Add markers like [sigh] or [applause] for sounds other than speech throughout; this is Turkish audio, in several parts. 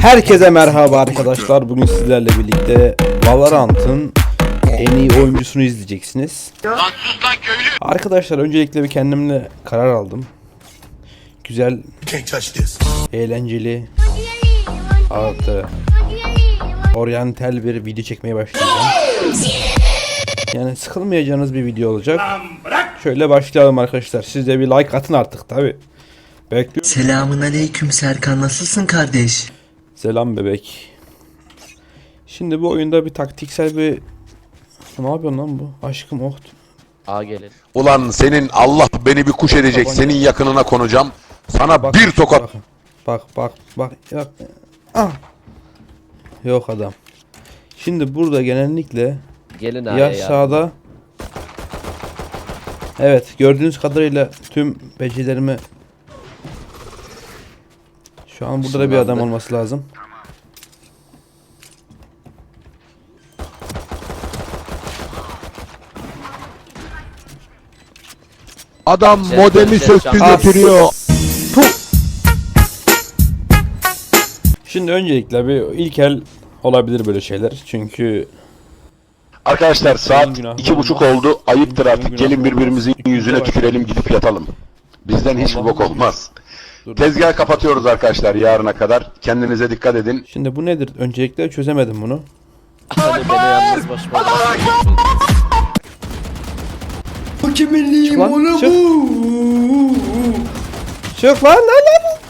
Herkese merhaba arkadaşlar. Bugün sizlerle birlikte Valorant'ın en iyi oyuncusunu izleyeceksiniz. Arkadaşlar öncelikle bir kendimle karar aldım. Güzel, eğlenceli, artı oryantal bir video çekmeye başlayacağım. Yani sıkılmayacağınız bir video olacak. Şöyle başlayalım arkadaşlar. Siz de bir like atın artık tabi. Bekliyorum. Selamun aleyküm Serkan nasılsın kardeş? Selam bebek. Şimdi bu oyunda bir taktiksel bir... Ne yapıyorsun lan bu? Aşkım oh. A gelir. Ulan senin Allah beni bir kuş edecek. Senin yakınına konacağım. Sana Bak, bir tokat. Bak bak bak. bak. Yok. Ah. Yok adam. Şimdi burada genellikle Gelin ya ya. sağda Evet gördüğünüz kadarıyla tüm becerilerimi Şu an burada da bir adam olması lazım. Adam Şey, modemi şey, söktü şey, götürüyor. Şimdi öncelikle bir ilkel olabilir böyle şeyler. Çünkü Arkadaşlar saat günahı iki buçuk oldu. Ayıptır artık. Gelin birbirimizin yüzüne tükürelim gidip yatalım. Bizden hiçbir bok olmaz. Dur. Tezgah kapatıyoruz arkadaşlar yarına kadar. Kendinize dikkat edin. şimdi bu nedir? Öncelikle çözemedim bunu. Hadi beni yalnız başıma bırakın. Çık lan, çık. Çık lan lan lan.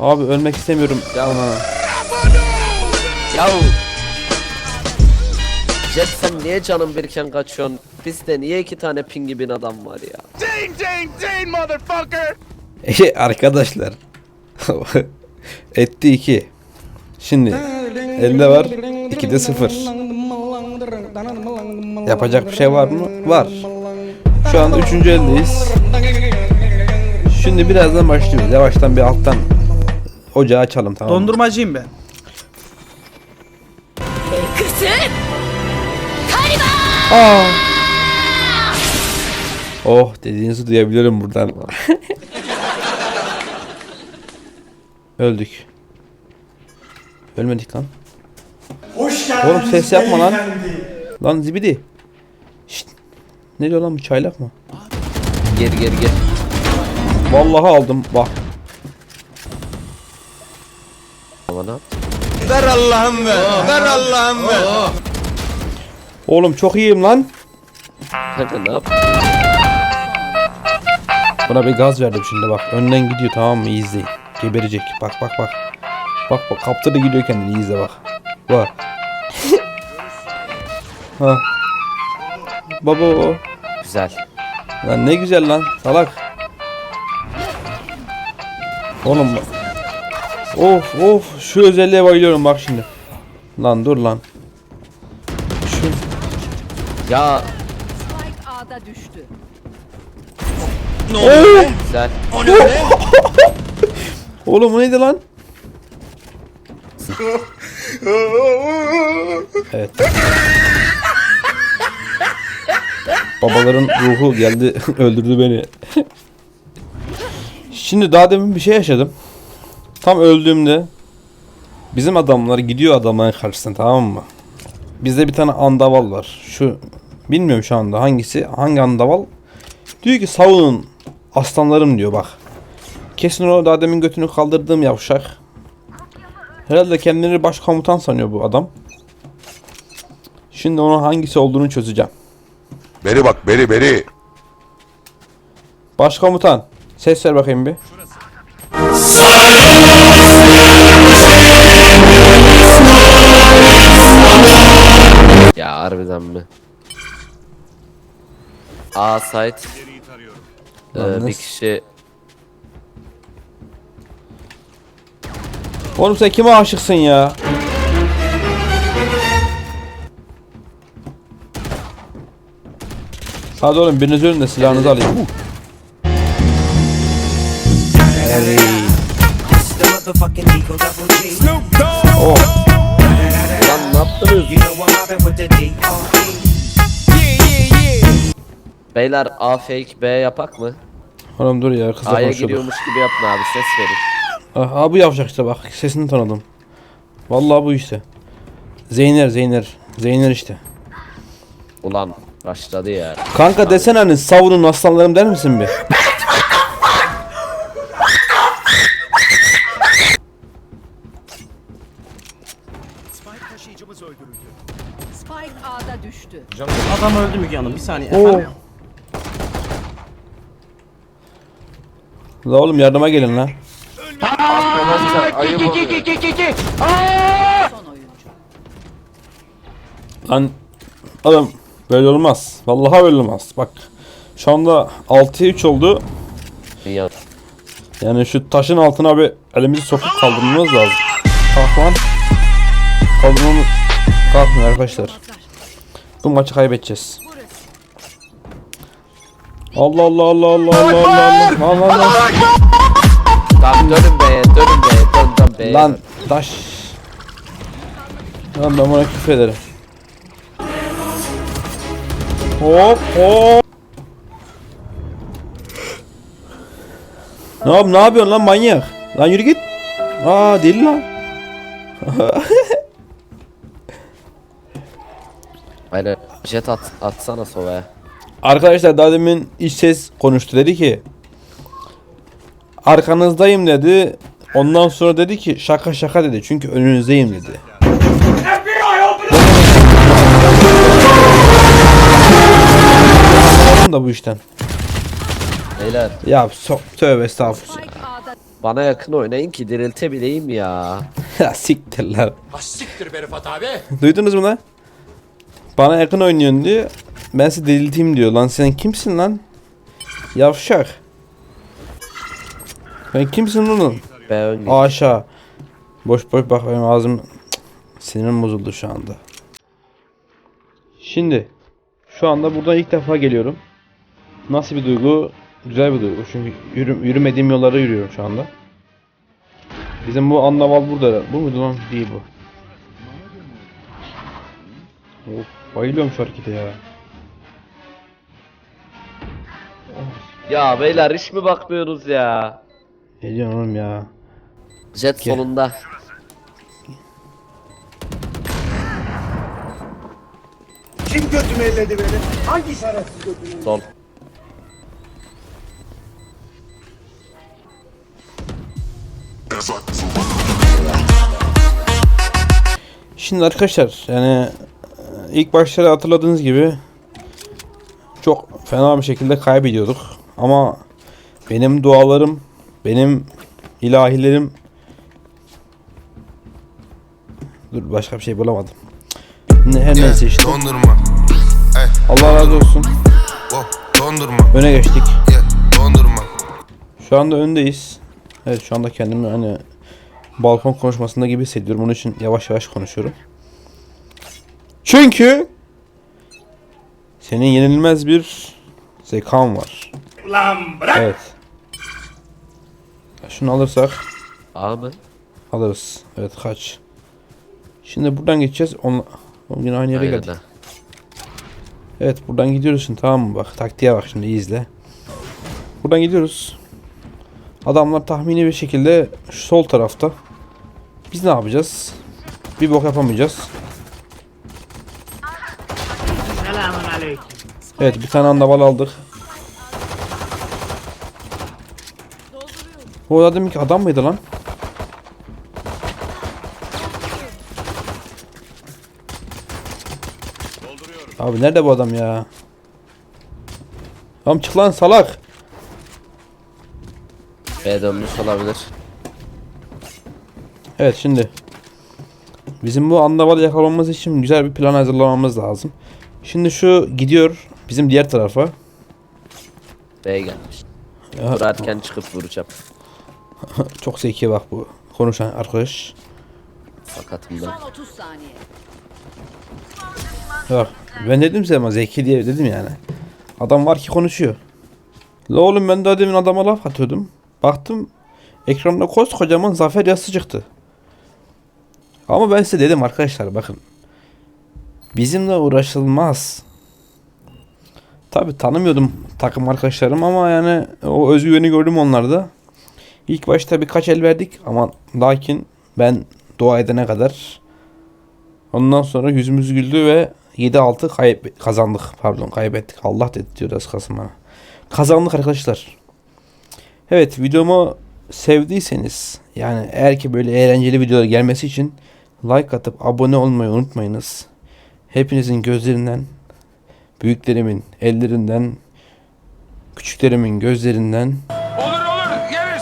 Abi ölmek istemiyorum. Ya. Ana. Jet sen niye canım birken kaçıyorsun? Bizde niye iki tane pingi bin adam var ya? E, arkadaşlar. [laughs] Etti 2. Şimdi elde var. 2'de 0. Yapacak bir şey var mı? Var. Şu anda 3. eldeyiz. Şimdi birazdan başlıyoruz. Yavaştan bir alttan ocağı açalım tamam mı? Dondurmacıyım ben. Aa. Oh dediğinizi duyabilirim buradan. [laughs] Öldük. Ölmedik lan. Hoş Oğlum ses yapma lan. Lan zibidi. Şşt. Ne diyor lan bu çaylak mı? Geri geri geri. Vallahi aldım bak. Ama ne yaptın? Oğlum çok iyiyim lan. Kanka ne? Buna bir gaz verdim şimdi bak. Önden gidiyor tamam mı? İyi izleyin. Geberecek. Bak bak bak. Bak bak kaptırdı gidiyor kendini iyi izle bak. Bak. [laughs] ha. Baba o. Güzel. Lan ne güzel lan salak. Oğlum bak. Of of şu özelliğe bayılıyorum bak şimdi. Lan dur lan. Ya Spike A'da düştü. Oo! güzel. [laughs] Oğlum bu neydi lan? evet. Babaların ruhu geldi [laughs] öldürdü beni. Şimdi daha demin bir şey yaşadım. Tam öldüğümde bizim adamlar gidiyor adamların karşısına tamam mı? Bizde bir tane andaval var. Şu bilmiyorum şu anda hangisi hangi andaval. Diyor ki savunun aslanlarım diyor bak. Kesin o daha demin götünü kaldırdığım yavşak. Herhalde kendini başkomutan sanıyor bu adam. Şimdi onun hangisi olduğunu çözeceğim. Beri bak beri beri. Başkomutan. Ses ver bakayım bir. Ya harbiden mi? A site. Ee, bir kişi Oğlum sen kime aşıksın ya? Hadi oğlum biriniz ölün de silahınızı alayım. Yaptınız? Beyler A fake B yapak mı? Oğlum dur ya kızla A'ya konuşuyorduk. giriyormuş gibi yapma abi ses verin. Ah, bu yavşak işte bak sesini tanıdım. Vallahi bu işte. Zeyner Zeyner. Zeyner işte. Ulan başladı ya. Kanka desene hani savunun aslanlarım der misin bir? Spike A'da düştü. Adam öldü Müge Hanım bir saniye. Oo. Efendim? La oğlum yardıma gelin la. Ayıp oluyor. Son oyuncu. Lan oğlum böyle olmaz. Vallahi böyle olmaz. Bak şu anda 6'ya 3 oldu. Dünya. Yani şu taşın altına bir elimizi sokup kaldırmamız lazım. Kalk lan. Kaldırmamız... Kalkmıyor arkadaşlar. Bu maçı kaybedeceğiz. Allah Allah Allah Allah Allah Allah Allah Allah Allah Tamam dönün be dönün be dön dön be. Lan taş Lan ben buna küfür ederim Hop hop Ne yap ne yapıyorsun lan manyak Lan yürü git Aa deli lan Aynen. Jet at, atsana sovaya. Arkadaşlar daha demin iç ses konuştu dedi ki Arkanızdayım dedi Ondan sonra dedi ki şaka şaka dedi çünkü önünüzdeyim dedi. da bu işten. Beyler Ya so tövbe estağfurullah. Bana yakın oynayın ki diriltebileyim ya. [laughs] Ya siktir lan. Siktir be Rıfat abi. Duydunuz mu lan? Bana yakın oynuyorsun diyor. Ben sizi dirilteyim diyor. Lan sen kimsin lan? Yavşak. Ben kimsin oğlum? B ön git. Aşağı. Boş boş bak benim ağzım Cık, sinirim bozuldu şu anda. Şimdi şu anda buradan ilk defa geliyorum. Nasıl bir duygu? Güzel bir duygu. Çünkü yürü, yürümediğim yollarda yürüyorum şu anda. Bizim bu anlaval burada. Bu muydu lan? Değil bu. Of, bayılıyorum şu harekete ya. Ya beyler hiç mi bakmıyorsunuz ya? Ne diyorsun oğlum ya? Jet Gel. sonunda. Kim götümü elledi beni? Hangi şerefsiz götümü? Sol. Şimdi arkadaşlar yani ilk başları hatırladığınız gibi çok fena bir şekilde kaybediyorduk. Ama benim dualarım, benim ilahilerim Dur başka bir şey bulamadım. Ne, her neyse işte. Dondurma. Ey, Allah razı olsun. oh, dondurma. Öne geçtik. Yeah, dondurma. Şu anda öndeyiz. Evet şu anda kendimi hani balkon konuşmasında gibi hissediyorum. Onun için yavaş yavaş konuşuyorum. Çünkü senin yenilmez bir zekan var. Lan bırak. Evet. Şunu alırsak A mı? alırız. Evet kaç. Şimdi buradan geçeceğiz. Onla... Oğlum yine aynı yere Aynen geldik. ha. Evet buradan gidiyoruz şimdi tamam mı? Bak taktiğe bak şimdi iyi izle. Buradan gidiyoruz. Adamlar tahmini bir şekilde şu sol tarafta. Biz ne yapacağız? Bir bok yapamayacağız. Evet bir tane andaval aldık. O da demek ki adam mıydı lan? Abi nerede bu adam ya? Tamam çık lan salak. B dönmüş olabilir. Evet şimdi. Bizim bu andavalı yakalamamız için güzel bir plan hazırlamamız lazım. Şimdi şu gidiyor bizim diğer tarafa. B gelmiş. Ya, çıkıp vuracağım. [laughs] çok zeki bak bu konuşan arkadaş. Sakatım ben. son 30 saniye. Bak ben dedim size ama zeki diye dedim yani. Adam var ki konuşuyor. La oğlum ben daha demin adama laf atıyordum. Baktım ekranda koskocaman zafer yazısı çıktı. Ama ben size dedim arkadaşlar bakın. Bizimle uğraşılmaz. Tabi tanımıyordum takım arkadaşlarım ama yani o özgüveni gördüm onlarda. İlk başta birkaç el verdik ama lakin ben dua edene kadar ondan sonra yüzümüz güldü ve 7-6 kayıp kazandık. Pardon kaybettik. Allah dedi diyor az kalsın. Kazandık arkadaşlar. Evet videomu sevdiyseniz yani eğer ki böyle eğlenceli videolar gelmesi için like atıp abone olmayı unutmayınız. Hepinizin gözlerinden, büyüklerimin ellerinden, küçüklerimin gözlerinden,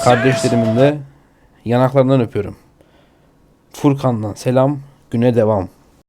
kardeşlerimin de yanaklarından öpüyorum. Furkan'dan selam, güne devam.